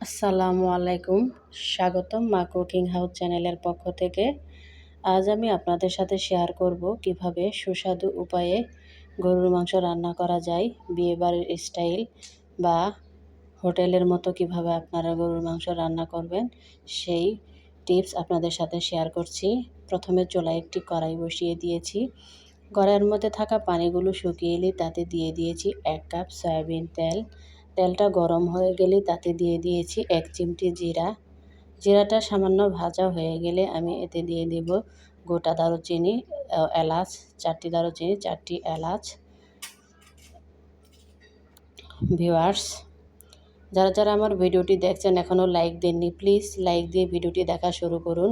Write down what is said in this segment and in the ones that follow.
আসসালামু আলাইকুম। স্বাগতম মা কুকিং হাউস চ্যানেলের পক্ষ থেকে। আজ আমি আপনাদের সাথে শেয়ার করব কীভাবে সুস্বাদু উপায়ে গরুর মাংস রান্না করা যায় বিয়েবাড়ির স্টাইল বা হোটেলের মতো কীভাবে আপনারা গরুর মাংস রান্না করবেন, সেই টিপস আপনাদের সাথে শেয়ার করছি। প্রথমে চোলায় একটি কড়াই বসিয়ে দিয়েছি। কড়াইয়ের মধ্যে থাকা পানিগুলো শুকিয়ে এলে তাতে দিয়ে দিয়েছি এক কাপ সয়াবিন তেল তেলটা গরম হয়ে গেলে তাতে দিয়ে দিয়েছি এক চিমটি জিরা। জিরাটা সামান্য ভাজা হয়ে গেলে আমি এতে দিয়ে দেব গোটা দারুচিনি এলাচ, চারটি দারুচিনি, চারটি এলাচ। ভিওয়ার্স যারা যারা আমার ভিডিওটি দেখছেন এখনও লাইক দেননি, প্লিজ লাইক দিয়ে ভিডিওটি দেখা শুরু করুন।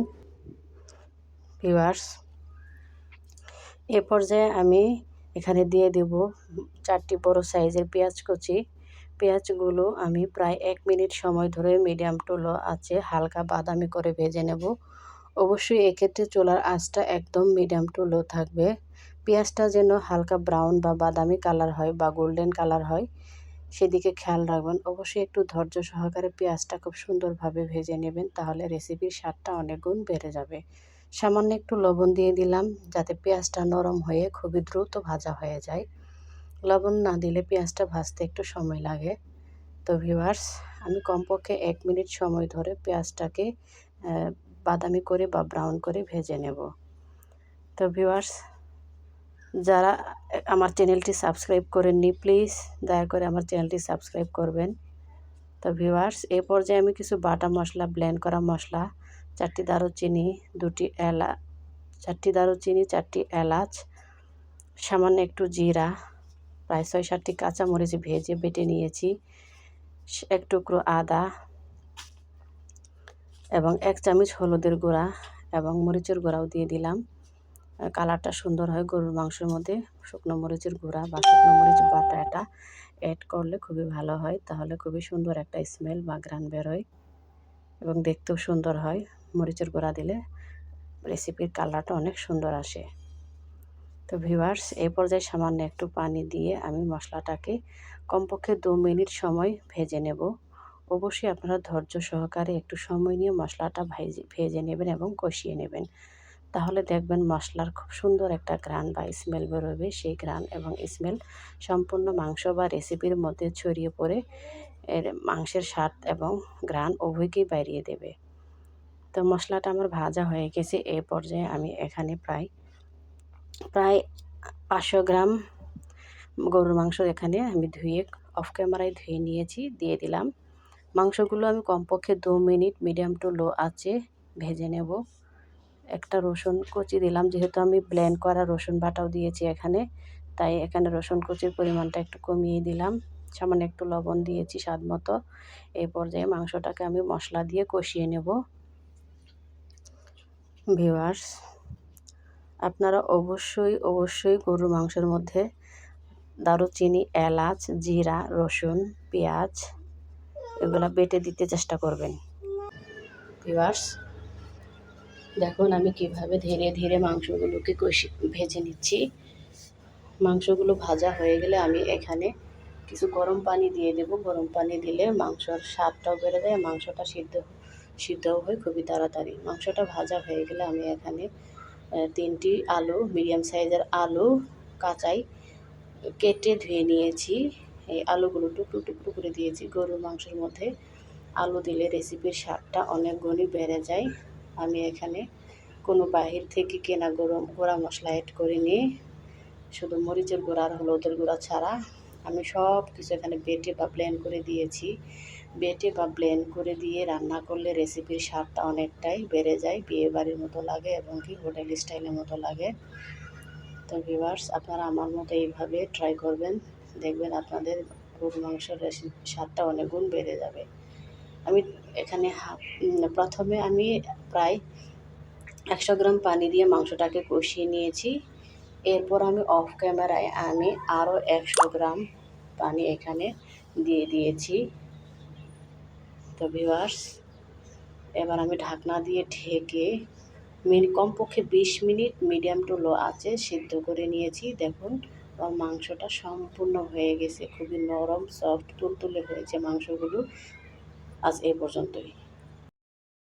ভিওয়ার্স এ পর্যায়ে আমি এখানে দিয়ে দেব চারটি বড় সাইজের পেঁয়াজ কুচি। পেঁয়াজগুলো আমি প্রায় এক মিনিট সময় ধরে মিডিয়াম টু লো আছে হালকা বাদামি করে ভেজে নেব। অবশ্যই এক্ষেত্রে চোলার আঁচটা একদম মিডিয়াম টু লো থাকবে। পেঁয়াজটা যেন হালকা ব্রাউন বা বাদামি কালার হয় বা গোল্ডেন কালার হয়, সেদিকে খেয়াল রাখবেন। অবশ্যই একটু ধৈর্য সহকারে পেঁয়াজটা খুব সুন্দরভাবে ভেজে নেবেন, তাহলে রেসিপির স্বাদটা অনেক গুণ বেড়ে যাবে। সামান্য একটু লবণ দিয়ে দিলাম, যাতে পেঁয়াজটা নরম হয়ে খুবই দ্রুত ভাজা হয়ে যায়। লবণ না দিলে পেঁয়াজটা ভাজতে একটু সময় লাগে। তো ভিউয়ার্স আমি কমপক্ষে এক মিনিট সময় ধরে পেঁয়াজটাকে বাদামি করে বা ব্রাউন করে ভেজে নেব। তো ভিউয়ার্স যারা আমার চ্যানেলটি সাবস্ক্রাইব করেননি প্লিজ দয়া করে আমার চ্যানেলটি সাবস্ক্রাইব করবেন। তো ভিউয়ার্স এ পর্যায়ে আমি কিছু বাটা মশলা ব্লেন্ড করা মশলা, চারটি দারুচিনি, দুটি এলা, চারটি দারুচিনি, চারটি এলাচ, সামান্য একটু জিরা প্রায় ছয় সাতটি কাঁচামরিচ ভেজে বেটে নিয়েছি এক টুকরো আদা এবং এক চামচ হলুদের গুঁড়া এবং মরিচের গুঁড়াও দিয়ে দিলাম। কালারটা সুন্দর হয় গরুর মাংসের মধ্যে, শুকনো মরিচের গুঁড়া বা শুকনো মরিচ বাটা এটা অ্যাড করলে খুবই ভালো হয়, তাহলে খুবই সুন্দর একটা স্মেল বা গ্রান বেরোয় এবং দেখতেও সুন্দর হয়। মরিচের গুঁড়া দিলে রেসিপির কালারটা অনেক সুন্দর আসে। তো ভিউয়ার্স এই পর্যায়ে সামান্য একটু পানি দিয়ে আমি মশলাটাকে কমপক্ষে দু মিনিট সময় ভেজে নেব। অবশ্যই আপনারা ধৈর্য সহকারে একটু সময় নিয়ে মশলাটা ভেজে ভেজে নেবেন এবং কষিয়ে নেবেন। তাহলে দেখবেন মশলার খুব সুন্দর একটা গ্রান বা স্মেল বেরোবে। সেই গ্রান এবং স্মেল সম্পূর্ণ মাংস বা রেসিপির মধ্যে ছড়িয়ে পড়ে, এর মাংসের স্বাদ এবং গ্রান উভয়কেই বাড়িয়ে দেবে। তো মশলাটা আমার ভাজা হয়ে গেছে। এ পর্যায়ে আমি এখানে প্রায় প্রায় পাঁচশো গ্রাম গরুর মাংস এখানে আমি ধুয়ে অফ ক্যামেরায় ধুয়ে নিয়েছি, দিয়ে দিলাম। মাংসগুলো আমি কমপক্ষে দু মিনিট মিডিয়াম টু লো আছে ভেজে নেব। একটা রসুন কুচি দিলাম, যেহেতু আমি ব্লেন্ড করা রসুন বাটাও দিয়েছি এখানে, তাই এখানে রসুন কুচির পরিমাণটা একটু কমিয়ে দিলাম। সামান্য একটু লবণ দিয়েছি স্বাদ মতো। এই পর্যায়ে মাংসটাকে আমি মশলা দিয়ে কষিয়ে নেব। ভিওয়ার্স আপনারা অবশ্যই অবশ্যই গরুর মাংসের মধ্যে দারুচিনি, এলাচ, জিরা, রসুন, পেঁয়াজ এগুলো বেটে দিতে চেষ্টা করবেন। ভিওয়ার্স দেখুন আমি কীভাবে ধীরে ধীরে মাংসগুলোকে কষি, ভেজে নিচ্ছি। মাংসগুলো ভাজা হয়ে গেলে আমি এখানে কিছু গরম পানি দিয়ে দেব। গরম পানি দিলে মাংসর স্বাদটাও বেড়ে যায়, মাংসটা সিদ্ধ, সিদ্ধও হয় খুবই তাড়াতাড়ি। মাংসটা ভাজা হয়ে গেলে আমি এখানে তিনটি আলু মিডিয়াম সাইজের আলু কাঁচাই কেটে ধুয়ে নিয়েছি। এই আলুগুলো টুকরো টুকরো করে দিয়েছি গরুর মাংসের মধ্যে। আলু দিলে রেসিপির স্বাদটা অনেক গুণই বেড়ে যায়। আমি এখানে কোনো বাহির থেকে কেনা গরম, গোড়া মশলা অ্যাড করিনি। শুধু মরিচের গুঁড়া আর হলুদের গুঁড়া ছাড়া। আমি সব কিছু এখানে বেটে বা ব্লেন্ড করে দিয়েছি। বেটে বা ব্লেন্ড করে দিয়ে রান্না করলে রেসিপির স্বাদটা অনেকটাই বেড়ে যায়। বিয়ে বাড়ির মতো লাগে এবং কি হোটেল স্টাইলের মতো লাগে। তো ভিভার্স আপনারা আমার মতো এইভাবে ট্রাই করবেন। দেখবেন আপনাদের গরু মাংসের স্বাদটা অনেক গুণ বেড়ে যাবে। আমি এখানে প্রথমে আমি প্রায় একশো গ্রাম পানি দিয়ে মাংসটাকে কষিয়ে নিয়েছি। এরপর আমি অফ ক্যামেরায় আমি আরও একশো গ্রাম পানি এখানে দিয়ে দিয়েছি। তো ভিওয়ার্স এবার আমি ঢাকনা দিয়ে ঢেকে মিনি, কমপক্ষে বিশ মিনিট মিডিয়াম টু লো আছে সিদ্ধ করে নিয়েছি। দেখুন, আমার মাংসটা সম্পূর্ণ হয়ে গেছে। খুবই নরম সফট তুলতুলে হয়েছে মাংসগুলো। আজ এই পর্যন্তই।